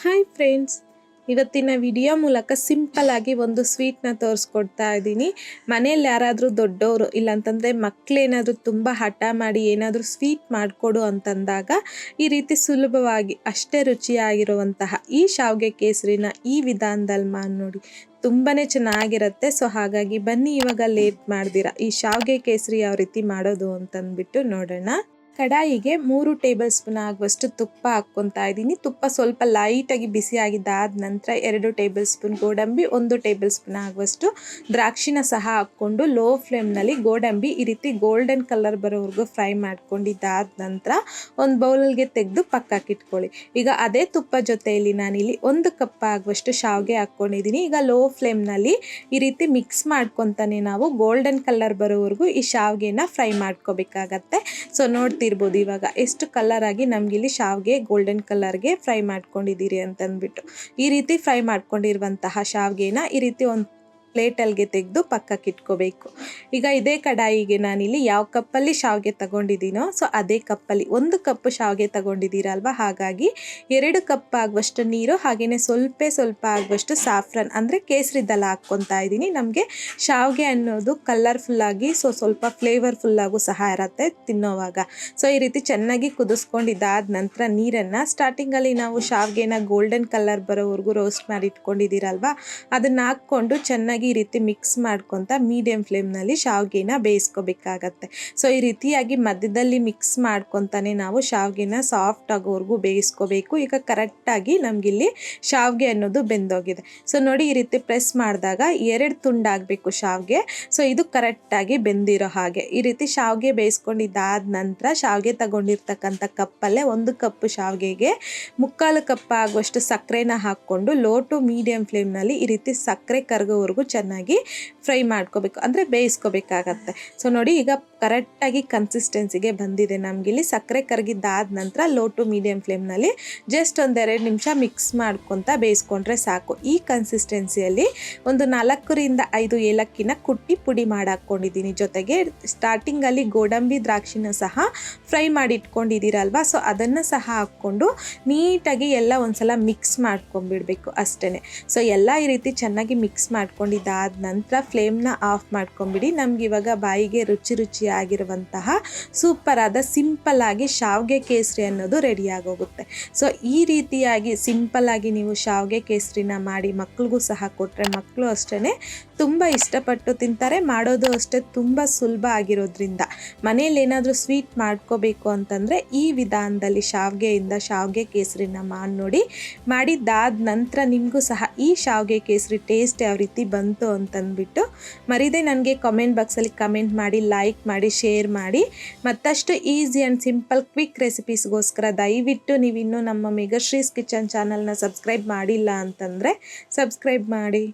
Hi friends ಇವತ್ತಿನ video ಮೂಲಕ simple ಆಗಿ ಒಂದು ಸ್ವೀಟ್ನ ತೋರಿಸ್ಕೊಡ್ತಾ ಇದ್ದೀನಿ. ಮನೇಲಿ ಯಾರಾದರೂ ದೊಡ್ಡವರು ಇಲ್ಲಾಂತಂದರೆ ಮಕ್ಕಳೇನಾದರೂ ತುಂಬ ಹಠ ಮಾಡಿ ಏನಾದರೂ ಸ್ವೀಟ್ ಮಾಡಿಕೊಡು ಅಂತಂದಾಗ ಈ ರೀತಿ ಸುಲಭವಾಗಿ ಅಷ್ಟೇ ರುಚಿಯಾಗಿರುವಂತಹ ಈ ಶಾವಿಗೆ ಕೇಸರಿನ ಈ ವಿಧಾನದಲ್ಲಿ ಮಾಡಿ ನೋಡಿ. ತುಂಬಾ ಚೆನ್ನಾಗಿರುತ್ತೆ. ಸೊ ಹಾಗಾಗಿ ಬನ್ನಿ ಇವಾಗ ಲೇಟ್ ಮಾಡ್ದಿರ ಈ ಶಾವಿಗೆ ಕೇಸರಿ ಯಾವ ರೀತಿ ಮಾಡೋದು ಅಂತಂದ್ಬಿಟ್ಟು ನೋಡೋಣ. ಕಡಾಯಿಗೆ ಮೂರು ಟೇಬಲ್ ಸ್ಪೂನ್ ಆಗುವಷ್ಟು ತುಪ್ಪ ಹಾಕ್ಕೊತಾ ಇದ್ದೀನಿ. ತುಪ್ಪ ಸ್ವಲ್ಪ ಲೈಟಾಗಿ ಬಿಸಿ ಆಗಿದ್ದಾದ ನಂತರ ಎರಡು ಟೇಬಲ್ ಸ್ಪೂನ್ ಗೋಡಂಬಿ, ಒಂದು ಟೇಬಲ್ ಸ್ಪೂನ್ ಆಗುವಷ್ಟು ದ್ರಾಕ್ಷಿನ ಸಹ ಹಾಕ್ಕೊಂಡು ಲೋ ಫ್ಲೇಮ್ನಲ್ಲಿ ಗೋಡಂಬಿ ಈ ರೀತಿ ಗೋಲ್ಡನ್ ಕಲರ್ ಬರೋವರೆಗೂ ಫ್ರೈ ಮಾಡ್ಕೊಂಡಿದ್ದಾದ ನಂತರ ಒಂದು ಬೌಲಲ್ಗೆ ತೆಗೆದು ಪಕ್ಕಾಕಿಟ್ಕೊಳ್ಳಿ ಈಗ ಅದೇ ತುಪ್ಪ ಜೊತೆಯಲ್ಲಿ ನಾನಿಲ್ಲಿ ಒಂದು ಕಪ್ ಆಗುವಷ್ಟು ಶಾವಿಗೆ ಹಾಕ್ಕೊಂಡಿದ್ದೀನಿ. ಈಗ ಲೋ ಫ್ಲೇಮ್ನಲ್ಲಿ ಈ ರೀತಿ ಮಿಕ್ಸ್ ಮಾಡ್ಕೊತಾನೆ ನಾವು ಗೋಲ್ಡನ್ ಕಲರ್ ಬರೋವರೆಗೂ ಈ ಶಾವಿಗೆನ ಫ್ರೈ ಮಾಡ್ಕೋಬೇಕಾಗತ್ತೆ. ಸೊ ನೋಡ್ತೀವಿ ಇರ್ಬೋದು ಇವಾಗ ಎಷ್ಟು ಕಲರ್ ಆಗಿ ನಮ್ಗೆ ಇಲ್ಲಿ ಶಾವ್ಗೆ ಗೋಲ್ಡನ್ ಕಲರ್ಗೆ ಫ್ರೈ ಮಾಡ್ಕೊಂಡಿದ್ದೀರಿ ಅಂತಂದ್ಬಿಟ್ಟು. ಈ ರೀತಿ ಫ್ರೈ ಮಾಡ್ಕೊಂಡಿರುವಂತಹ ಶಾವ್ಗೆನ ಈ ರೀತಿ ಒಂದು ಪ್ಲೇಟಲ್ಗೆ ತೆಗೆದು ಪಕ್ಕಕ್ಕೆ ಇಟ್ಕೋಬೇಕು. ಈಗ ಇದೇ ಕಡಾಯಿಗೆ ನಾನಿಲ್ಲಿ ಯಾವ ಕಪ್ಪಲ್ಲಿ ಶಾವಿಗೆ ತಗೊಂಡಿದ್ದೀನೋ, ಸೊ ಅದೇ ಕಪ್ಪಲ್ಲಿ ಒಂದು ಕಪ್ ಶಾವಿಗೆ ತಗೊಂಡಿದ್ದೀರಲ್ವ? ಹಾಗಾಗಿ ಎರಡು ಕಪ್ ಆಗುವಷ್ಟು ನೀರು ಹಾಗೆಯೇ ಸ್ವಲ್ಪ ಸ್ವಲ್ಪ ಆಗುವಷ್ಟು ಸಾಫ್ರನ್, ಅಂದರೆ ಕೇಸರಿ ದಳ ಹಾಕ್ಕೊತಾ ಇದ್ದೀನಿ. ನಮಗೆ ಶಾವಿಗೆ ಅನ್ನೋದು ಕಲರ್ಫುಲ್ಲಾಗಿ ಸೊ ಸ್ವಲ್ಪ ಫ್ಲೇವರ್ಫುಲ್ಲಾಗೂ ಸಹ ಇರುತ್ತೆ ತಿನ್ನೋವಾಗ. ಸೊ ಈ ರೀತಿ ಚೆನ್ನಾಗಿ ಕುದಿಸ್ಕೊಂಡಿದ್ದಾದ ನಂತರ ನೀರನ್ನು ಸ್ಟಾರ್ಟಿಂಗಲ್ಲಿ ನಾವು ಶಾವಿಗೆನ ಗೋಲ್ಡನ್ ಕಲರ್ ಬರೋವರೆಗೂ ರೋಸ್ಟ್ ಮಾಡಿ ಇಟ್ಕೊಂಡಿದ್ದೀರಲ್ವ? ಅದನ್ನು ಹಾಕ್ಕೊಂಡು ಚೆನ್ನಾಗಿ ಈ ರೀತಿ ಮಿಕ್ಸ್ ಮಾಡ್ಕೊತ ಮೀಡಿಯಂ ಫ್ಲೇಮ್ನಲ್ಲಿ ಶಾವ್ಗೆನ ಬೇಯಿಸ್ಕೋಬೇಕಾಗತ್ತೆ. ಸೊ ಈ ರೀತಿಯಾಗಿ ಮಧ್ಯದಲ್ಲಿ ಮಿಕ್ಸ್ ಮಾಡ್ಕೊತಾನೆ ನಾವು ಶಾವ್ಗೆನ ಸಾಫ್ಟ್ ಆಗೋವರೆಗೂ ಬೇಯಿಸ್ಕೋಬೇಕು. ಈಗ ಕರೆಕ್ಟಾಗಿ ನಮಗಿಲ್ಲಿ ಶಾವ್ಗೆ ಅನ್ನೋದು ಬೆಂದೋಗಿದೆ. ಸೊ ನೋಡಿ ಈ ರೀತಿ ಪ್ರೆಸ್ ಮಾಡಿದಾಗ ಎರಡು ತುಂಡಾಗಬೇಕು ಶಾವ್ಗೆ. ಸೊ ಇದು ಕರೆಕ್ಟಾಗಿ ಬೆಂದಿರೋ ಹಾಗೆ. ಈ ರೀತಿ ಶಾವ್ಗೆ ಬೇಯಿಸ್ಕೊಂಡಿದ್ದಾದ ನಂತರ ಶಾವ್ಗೆ ತಗೊಂಡಿರ್ತಕ್ಕಂಥ ಕಪ್ಪಲ್ಲೇ ಒಂದು ಕಪ್ ಶಾವ್ಗೆಗೆ ಮುಕ್ಕಾಲು ಕಪ್ ಆಗುವಷ್ಟು ಸಕ್ಕರೆನ ಹಾಕ್ಕೊಂಡು ಲೋ ಟು ಮೀಡಿಯಂ ಫ್ಲೇಮ್ನಲ್ಲಿ ಈ ರೀತಿ ಸಕ್ಕರೆ ಕರಗೋವರೆಗೂ ಚೆನ್ನಾಗಿ ಫ್ರೈ ಮಾಡ್ಕೋಬೇಕು, ಅಂದರೆ ಬೇಯಿಸ್ಕೋಬೇಕಾಗತ್ತೆ. ಸೊ ನೋಡಿ ಈಗ ಕರೆಕ್ಟಾಗಿ ಕನ್ಸಿಸ್ಟೆನ್ಸಿಗೆ ಬಂದಿದೆ ನಮಗಿಲ್ಲಿ ಸಕ್ಕರೆ ಕರಗಿದ್ದಾದ ನಂತರ ಲೋ ಟು ಮೀಡಿಯಂ ಫ್ಲೇಮ್ನಲ್ಲಿ ಜಸ್ಟ್ ಒಂದೆರಡು ನಿಮಿಷ ಮಿಕ್ಸ್ ಮಾಡ್ಕೊತ ಬೇಯಿಸ್ಕೊಂಡ್ರೆ ಸಾಕು. ಈ ಕನ್ಸಿಸ್ಟೆನ್ಸಿಯಲ್ಲಿ ಒಂದು ನಾಲ್ಕರಿಂದ ಐದು ಏಲಕ್ಕಿನ ಕುಟ್ಟಿ ಪುಡಿ ಮಾಡಾಕ್ಕೊಂಡಿದ್ದೀನಿ ಜೊತೆಗೆ ಸ್ಟಾರ್ಟಿಂಗಲ್ಲಿ ಗೋಡಂಬಿ ದ್ರಾಕ್ಷಿನ ಸಹ ಫ್ರೈ ಮಾಡಿ ಇಟ್ಕೊಂಡಿದ್ದೀರಲ್ವ ಸೊ ಅದನ್ನು ಸಹ ಹಾಕ್ಕೊಂಡು ನೀಟಾಗಿ ಎಲ್ಲ ಒಂದ್ಸಲ ಮಿಕ್ಸ್ ಮಾಡ್ಕೊಂಡ್ಬಿಡ್ಬೇಕು ಅಷ್ಟೇ ಸೊ ಎಲ್ಲ ಈ ರೀತಿ ಚೆನ್ನಾಗಿ ಮಿಕ್ಸ್ ಮಾಡ್ಕೊಂಡಿದ್ದಾದ ನಂತರ ಫ್ಲೇಮ್ನ ಆಫ್ ಮಾಡ್ಕೊಂಬಿಡಿ. ನಮ್ಗೆ ಇವಾಗ ಬಾಯಿಗೆ ರುಚಿ ರುಚಿಯಾಗಿರುವಂತಹ ಸೂಪರ್ ಆದ ಸಿಂಪಲ್ ಆಗಿ ಶಾವ್ಗೆ ಕೇಸರಿ ಅನ್ನೋದು ರೆಡಿ ಆಗೋಗುತ್ತೆ. ಸೊ ಈ ರೀತಿಯಾಗಿ ಸಿಂಪಲ್ ಆಗಿ ನೀವು ಶಾವ್ಗೆ ಕೇಸರಿನ ಮಾಡಿ ಮಕ್ಳಿಗೂ ಸಹ ಕೊಟ್ಟರೆ ಮಕ್ಕಳು ಅಷ್ಟೇ ತುಂಬ ಇಷ್ಟಪಟ್ಟು ತಿಂತಾರೆ. ಮಾಡೋದು ಅಷ್ಟೇ ತುಂಬ ಸುಲಭ ಆಗಿರೋದ್ರಿಂದ. ಮನೇಲಿ ಏನಾದರೂ ಸ್ವೀಟ್ ಮಾಡ್ಕೋಬೇಕು ಅಂತಂದರೆ ಈ ವಿಧಾನದಲ್ಲಿ ಶಾವ್ಗೆಯಿಂದ ಶಾವ್ಗೆ ಕೇಸರಿನ ಮಾಡಿ ನೋಡಿ. ಮಾಡಿದ್ದಾದ ನಂತರ ನಿಮಗೂ ಸಹ ಈ ಶಾವ್ಗೆ ಕೇಸರಿ ಟೇಸ್ಟ್ ಯಾವ ರೀತಿ ಬಂತು ಅಂತಂದ್ಬಿಟ್ಟು ಮರೀದೆ ನನಗೆ ಕಮೆಂಟ್ ಬಾಕ್ಸಲ್ಲಿ ಕಮೆಂಟ್ ಮಾಡಿ ಲೈಕ್ ಮಾಡಿ ಶೇರ್ ಮಾಡಿ. ಮತ್ತಷ್ಟು ಈಸಿ ಆ್ಯಂಡ್ ಸಿಂಪಲ್ ಕ್ವಿಕ್ ರೆಸಿಪೀಸ್ಗೋಸ್ಕರ ದಯವಿಟ್ಟು ನೀವಿನ್ನೂ ನಮ್ಮ ಮೆಗಶ್ರೀಸ್ ಕಿಚನ್ ಚಾನಲ್ನ ಸಬ್ಸ್ಕ್ರೈಬ್ ಮಾಡಿಲ್ಲ ಅಂತಂದರೆ ಸಬ್ಸ್ಕ್ರೈಬ್ ಮಾಡಿ.